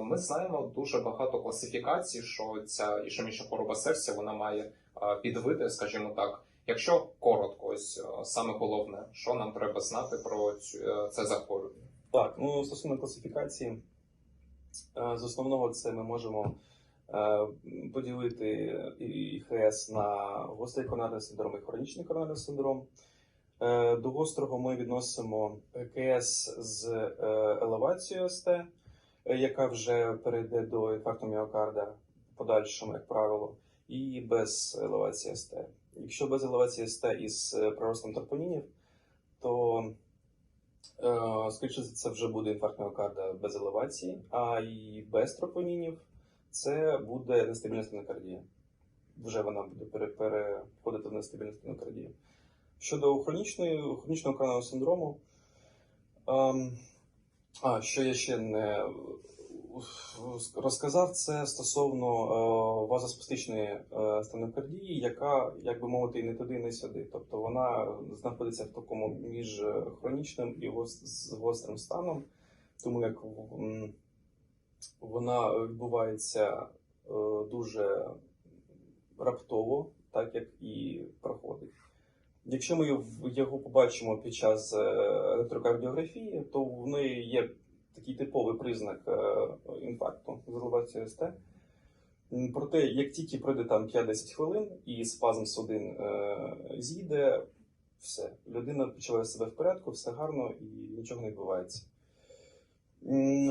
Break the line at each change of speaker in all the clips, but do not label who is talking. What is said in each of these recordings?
Ми знаємо дуже багато класифікацій, що ця ішемічна хвороба серця вона має а, підвиди, скажімо так. Якщо коротко, ось саме головне, що нам треба знати про е, це захворювання.
Так, ну стосовно класифікації, е, з основного це ми можемо е, поділити ІХС на гострий коронарний синдром і хронічний коронарний синдром. До гострого ми відносимо КС з елевацією СТ, яка вже перейде до інфаркту міокарда в подальшому, як правило, і без елевації СТ. Якщо без елевації СТ із е, приростом тропонінів, то Е, Скоріше це вже буде інфаркт міокарда без елевації, а і без тропонінів це буде нестабільна стенокардія. Вже вона буде переходити в нестабільну стенокардію. Щодо хронічного коронарного синдрому, ем, а, що я ще не розказав, це стосовно е, вазоспастичної е, стенокардії, яка, як би мовити, і не туди, і не сюди. Тобто вона знаходиться в такому між хронічним і гострим станом, тому як вона відбувається е, дуже раптово, так як і проходить. Якщо ми його побачимо під час е, електрокардіографії, то в неї є такий типовий признак е, інфаркту з СТ. Проте, як тільки пройде там 5-10 хвилин і спазм судин е, зійде, все, людина почуває себе в порядку, все гарно і нічого не відбувається.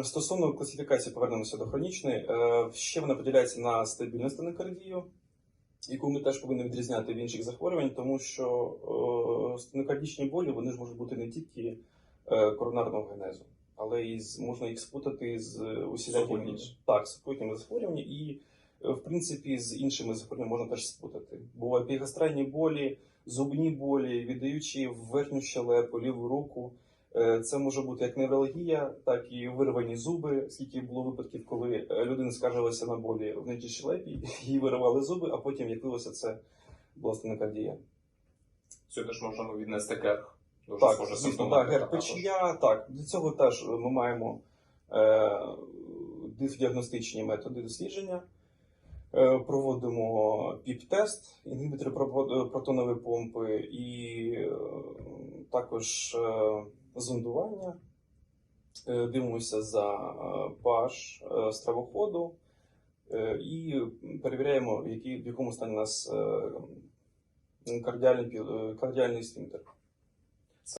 Стосовно класифікації, повернемося до хронічної, ще вона поділяється на стабільну стенокардію, яку ми теж повинні відрізняти в інших захворювань, тому що е, стенокардічні болі вони ж можуть бути не тільки е, коронарного генезу, але і з, можна їх спутати з усілякими так, супутніми захворюваннями, і е, в принципі з іншими захворюваннями можна теж спутати. Бо епігастральні болі, зубні болі, віддаючи в верхню щелепу, ліву руку. Е, Це може бути як невралгія, так і вирвані зуби. Скільки було випадків, коли е, людина скаржилася на болі в нижній щелепі, їй виривали зуби, а потім якилося це була стенокардія.
Сюди ж можемо віднести герх. Дуже
Так, звісно, так, герпечія, так. До цього теж ми маємо е, діагностичні методи дослідження. Е, проводимо ПІП-тест, інгібітори провод- протонової помпи і е, також е, зондування. Е, дивимося за pH е, стравоходу е, і перевіряємо, в, якому стані у нас кардіальний, кардіальний сфінктер.